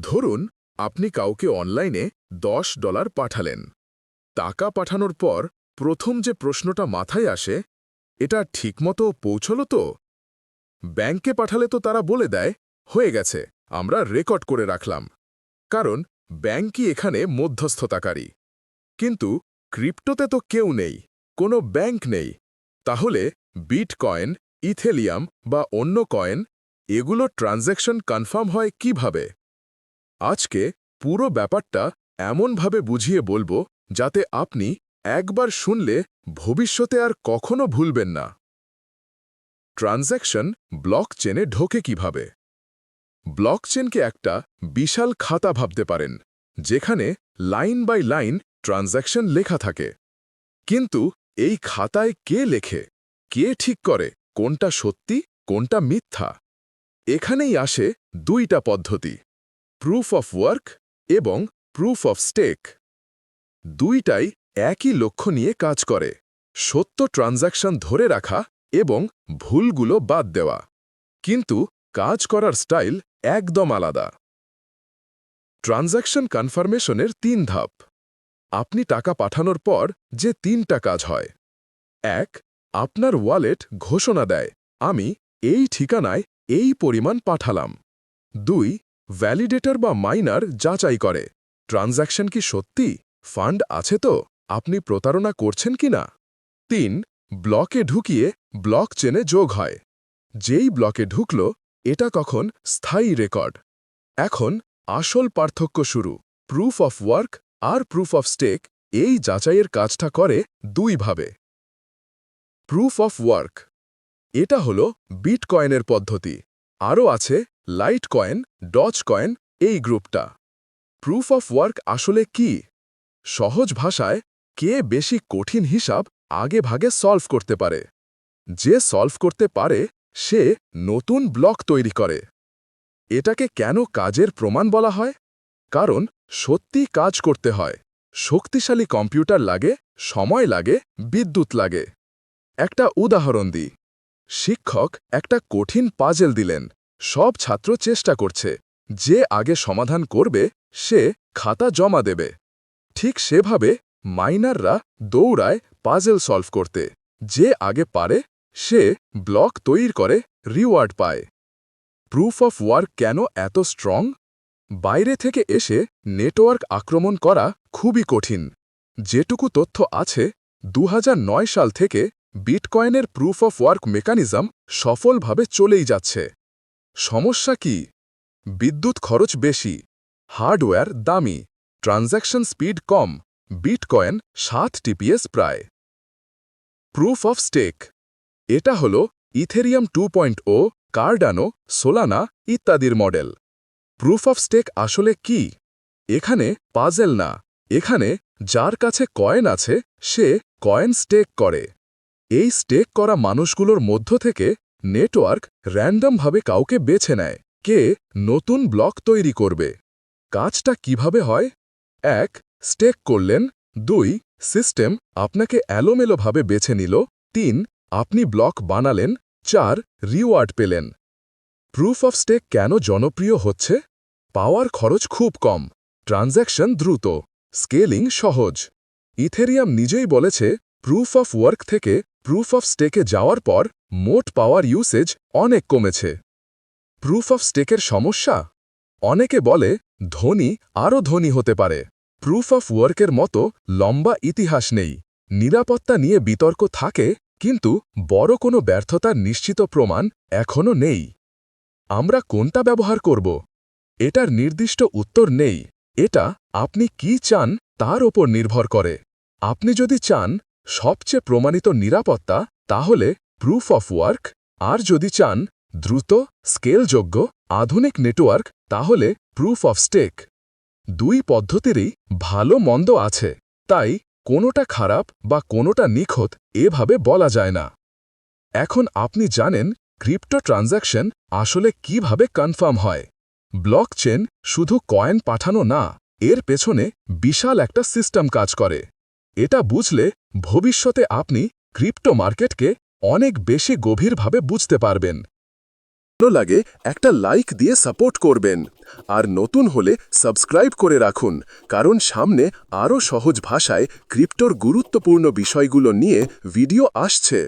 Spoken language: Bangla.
ধরুন, আপনি কাউকে অনলাইনে দশ ডলার পাঠালেন। টাকা পাঠানোর পর প্রথম যে প্রশ্নটা মাথায় আসে, এটা ঠিকমতো পৌঁছল তো? ব্যাংকে পাঠালে তো তারা বলে দেয়, হয়ে গেছে, আমরা রেকর্ড করে রাখলাম। কারণ ব্যাংকই এখানে মধ্যস্থতাকারী। কিন্তু ক্রিপ্টোতে তো কেউ নেই, কোনো ব্যাংক নেই। তাহলে বিটকয়েন, ইথেলিয়াম বা অন্য কয়েন, এগুলো ট্রানজ্যাকশন কনফার্ম হয় কীভাবে? আজকে পুরো ব্যাপারটা এমনভাবে বুঝিয়ে বলব যাতে আপনি একবার শুনলে ভবিষ্যতে আর কখনো ভুলবেন না। ট্রানজ্যাকশন ব্লক চেনে ঢোকে কীভাবে? ব্লক চেনকে একটা বিশাল খাতা ভাবতে পারেন, যেখানে লাইন বাই লাইন ট্রানজ্যাকশন লেখা থাকে। কিন্তু এই খাতায় কে লেখে? কে ঠিক করে? কোনটা সত্যি, কোনটা মিথ্যা? এখানেই আসে দুইটা পদ্ধতি। প্রুফ অফ ওয়ার্ক এবং প্রুফ অফ স্টেক দুইটাই একই লক্ষ্য নিয়ে কাজ করে। সত্য ট্রানজ্যাকশন ধরে রাখা এবং ভুলগুলো বাদ দেওয়া। কিন্তু কাজ করার স্টাইল একদম আলাদা। ট্রানজ্যাকশন কনফার্মেশনের তিন ধাপ। আপনি টাকা পাঠানোর পর যে তিনটা কাজ হয়। এক, আপনার ওয়ালেট ঘোষণা দেয়, আমি এই ঠিকানায় এই পরিমাণ পাঠালাম। দুই ভ্যালিডেটর বা মাইনার যাচাই করে। ট্রানজ্যাকশন কি সত্যি? ফান্ড আছে তো? আপনি প্রতারণা করছেন কি না? তিন ব্লকে ঢুকিয়ে ব্লক চেনে যোগ হয়। যেই ব্লকে ঢুকল, এটা কখন স্থায়ী রেকর্ড এখন আসল পার্থক্য শুরু। প্রুফ অফ ওয়ার্ক আর প্রুফ অফ স্টেক এই যাচাইয়ের কাজটা করে দুইভাবে। প্রুফ অফ ওয়ার্ক এটা হল বিটকয়েনের পদ্ধতি। আরও আছে লাইট কয়েন ডচ কয়েন এই গ্রুপটা। প্রুফ অফ ওয়ার্ক আসলে কি? সহজ ভাষায়, কে বেশি কঠিন হিসাব আগে ভাগে সলভ করতে পারে? যে সলভ করতে পারে, সে নতুন ব্লক তৈরি করে। এটাকে কেন কাজের প্রমাণ বলা হয়? কারণ সত্যি কাজ করতে হয়। শক্তিশালী কম্পিউটার লাগে, সময় লাগে, বিদ্যুৎ লাগে। একটা উদাহরণ দিই। শিক্ষক একটা কঠিন পাজেল দিলেন। সব ছাত্র চেষ্টা করছে। যে আগে সমাধান করবে, সে খাতা জমা দেবে। ঠিক সেভাবে মাইনাররা দৌড়ায় পাজেল সলভ করতে। যে আগে পারে, সে ব্লক তৈরি করে রিওয়ার্ড পায়। প্রুফ অফ ওয়ার্ক কেন এত স্ট্রং বাইরে থেকে এসে নেটওয়ার্ক আক্রমণ করা খুবই কঠিন। যেটুকু তথ্য আছে দু হাজার নয় সাল থেকে বিটকয়েনের প্রুফ অফ ওয়ার্ক মেকানিজম সফলভাবে চলেই যাচ্ছে। সমস্যা কি? বিদ্যুৎ খরচ বেশি, হার্ডওয়্যার দামি, ট্রানজ্যাকশন স্পিড কম, বিটকয়েন সাত টিপিএস প্রায়। প্রুফ অফ স্টেক এটা হল Ethereum two point O, Cardano, Solana ইত্যাদির মডেল। প্রুফ অফ স্টেক আসলে কি? এখানে পাজেল না, এখানে যার কাছে কয়েন আছে, সে কয়েন স্টেক করে। এই স্টেক করা মানুষগুলোর মধ্য থেকে নেটওয়ার্ক র্যান্ডমভাবে কাউকে বেছে নেয়। কে নতুন ব্লক তৈরি করবে। কাজটা কীভাবে হয়? এক, স্টেক করলেন। দুই, সিস্টেম আপনাকে এলোমেলোভাবে বেছে নিল। তিন, আপনি ব্লক বানালেন। চার, রিওয়ার্ড পেলেন। প্রুফ অফ স্টেক কেন জনপ্রিয় হচ্ছে? পাওয়ার খরচ খুব কম। ট্রানজ্যাকশন দ্রুত। স্কেলিং সহজ। ইথেরিয়াম নিজেই বলেছে, প্রুফ অফ ওয়ার্ক থেকে প্রুফ অফ স্টেকে যাওয়ার পর মোট পাওয়ার ইউসেজ অনেক কমেছে। প্রুফ অফ স্টেকের সমস্যা? অনেকে বলে, ধনী আরও ধনী হতে পারে। প্রুফ অফ ওয়ার্কের মতো লম্বা ইতিহাস নেই। নিরাপত্তা নিয়ে বিতর্ক থাকে, কিন্তু বড় কোনো ব্যর্থতার নিশ্চিত প্রমাণ এখনও নেই। আমরা কোনটা ব্যবহার করব? এটার নির্দিষ্ট উত্তর নেই। এটা আপনি কি চান তার ওপর নির্ভর করে। আপনি যদি চান সবচেয়ে প্রমাণিত নিরাপত্তা, তাহলে প্রুফ অফ ওয়ার্ক আর যদি চান, দ্রুত স্কেলযোগ্য আধুনিক নেটওয়ার্ক তাহলে প্রুফ অফ স্টেক দুই পদ্ধতিরই ভালো মন্দ আছে। তাই, কোনোটা খারাপ বা কোনোটা নিখত, এভাবে বলা যায় না। এখন আপনি জানেন ক্রিপ্টো ট্রানজ্যাকশন আসলে কীভাবে কনফার্ম হয়। ব্লকচেন শুধু কয়েন পাঠানো না, এর পেছনে বিশাল একটা সিস্টেম কাজ করে। এটা বুঝলে, ভবিষ্যতে আপনি ক্রিপ্টো মার্কেটকে অনেক বেশি গভীরভাবে বুঝতে পারবেন। ভালো লাগে একটা লাইক দিয়ে সাপোর্ট করবেন। আর নতুন হলে সাবস্ক্রাইব করে রাখুন, কারণ সামনে আরও সহজ ভাষায় ক্রিপ্টোর গুরুত্বপূর্ণ বিষয়গুলো নিয়ে ভিডিও আসছে।